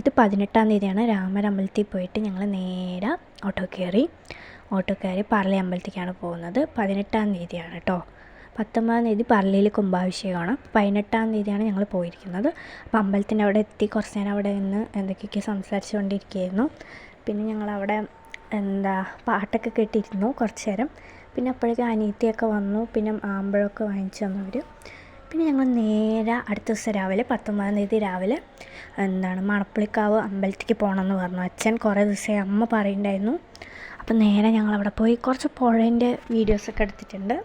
ഇത് പതിനെട്ടാം തീയതിയാണ്. രാമൻ അമ്പലത്തിൽ പോയിട്ട് ഞങ്ങൾ നേരെ ഓട്ടോ കയറി. ഓട്ടോ കയറി പറളി അമ്പലത്തേക്കാണ് പോകുന്നത്. പതിനെട്ടാം തീയതിയാണ് കേട്ടോ പത്തൊമ്പതാം തീയതി പറളിയിൽ കുംഭാഭിഷേകമാണ്. പതിനെട്ടാം തീയതിയാണ് ഞങ്ങൾ പോയിരിക്കുന്നത്. അപ്പോൾ അമ്പലത്തിന്റെ അവിടെ എത്തി. കുറച്ച് നേരം അവിടെ നിന്ന് എന്തൊക്കെയൊക്കെ സംസാരിച്ചുകൊണ്ടിരിക്കുകയായിരുന്നു. പിന്നെ ഞങ്ങളവിടെ എന്താ പാട്ടൊക്കെ കേട്ടിരുന്നു കുറച്ച് നേരം. പിന്നെ അപ്പോഴേക്കും അനിയത്തിയൊക്കെ വന്നു. പിന്നെ ആമ്പഴമൊക്കെ വാങ്ങിച്ചു തന്നു അവർ പിന്നെ ഞങ്ങൾ നേരെ അടുത്ത ദിവസം രാവിലെ പത്തൊമ്പതാം തീയതി രാവിലെ എന്താണ് മണപ്പുളിക്കാവ് അമ്പലത്തിലേക്ക് പോകണമെന്ന് പറഞ്ഞു. അച്ഛൻ കുറേ ദിവസമായി അമ്മ പറയുന്നുണ്ടായിരുന്നു. അപ്പം നേരെ ഞങ്ങൾ അവിടെ പോയി കുറച്ച് പുഴേന്റെ വീഡിയോസൊക്കെ എടുത്തിട്ടുണ്ട്.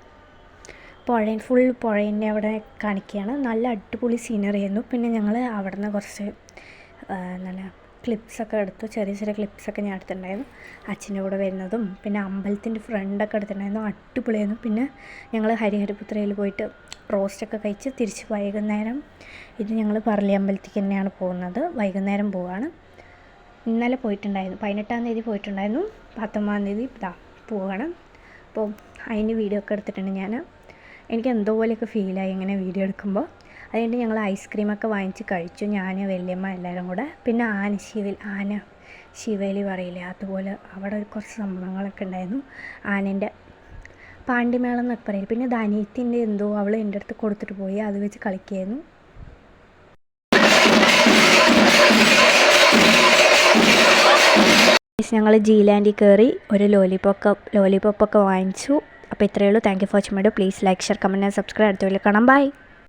പുഴ ഫുൾ പുഴേന്റെ അവിടെ കാണിക്കുകയാണ്. നല്ല അടിപൊളി സീനറി ആയിരുന്നു. പിന്നെ ഞങ്ങൾ അവിടെ നിന്ന് കുറച്ച് എന്താണ് ക്ലിപ്സൊക്കെ എടുത്തു. ചെറിയ ചെറിയ ക്ലിപ്സൊക്കെ ഞാൻ എടുത്തിട്ടുണ്ടായിരുന്നു. അച്ഛന്റെ കൂടെ വരുന്നതും പിന്നെ അമ്പലത്തിന്റെ ഫ്രണ്ടൊക്കെ എടുത്തിട്ടുണ്ടായിരുന്നു. അടിപൊളിയായിരുന്നു. പിന്നെ ഞങ്ങൾ ഹരിഹരപുത്രയിൽ പോയിട്ട് റോസ്റ്റൊക്കെ കഴിച്ച് തിരിച്ച് വൈകുന്നേരം ഇത് ഞങ്ങൾ പറളി അമ്പലത്തേക്ക് തന്നെയാണ് പോകുന്നത്. വൈകുന്നേരം പോവാണ്. ഇന്നലെ പോയിട്ടുണ്ടായിരുന്നു. പതിനെട്ടാം തീയതി പോയിട്ടുണ്ടായിരുന്നു. പത്തൊമ്പതാം തീയതി ഇതാ പോവാണ്. അപ്പോൾ അതിന് വീഡിയോ ഒക്കെ എടുത്തിട്ടുണ്ട് ഞാൻ എനിക്ക് എന്തോ പോലെയൊക്കെ ഫീലായി ഇങ്ങനെ വീഡിയോ എടുക്കുമ്പോൾ അതുകൊണ്ട് ഞങ്ങൾ ഐസ്ക്രീമൊക്കെ വാങ്ങിച്ച് കഴിച്ചു. ഞാൻ വല്യമ്മ എല്ലാവരും കൂടെ. പിന്നെ ആന ശിവൽ ആന ശിവേലി പറയില്ലേ അതുപോലെ അവിടെ കുറച്ച് സംഭവങ്ങളൊക്കെ ഉണ്ടായിരുന്നു. ആനേന്റെ പാണ്ടിമേളം എന്നൊക്കെ പറയും പിന്നെ ധനീത്തിന്റെ എന്തോ അവൾ എന്റെ അടുത്ത് കൊടുത്തിട്ട് പോയി അത് വെച്ച് കളിക്കുകയായിരുന്നു. ഞങ്ങൾ ജീലാൻഡിൽ കയറി ഒരു ലോലിപോപ്പ് ലോലിപോപ്പൊക്കെ വാങ്ങിച്ചു. അപ്പോൾ ഇത്രയേ ഉള്ളൂ. Thank you for watching video please like share comment and subscribe അടുത്ത കാണാം. ബൈ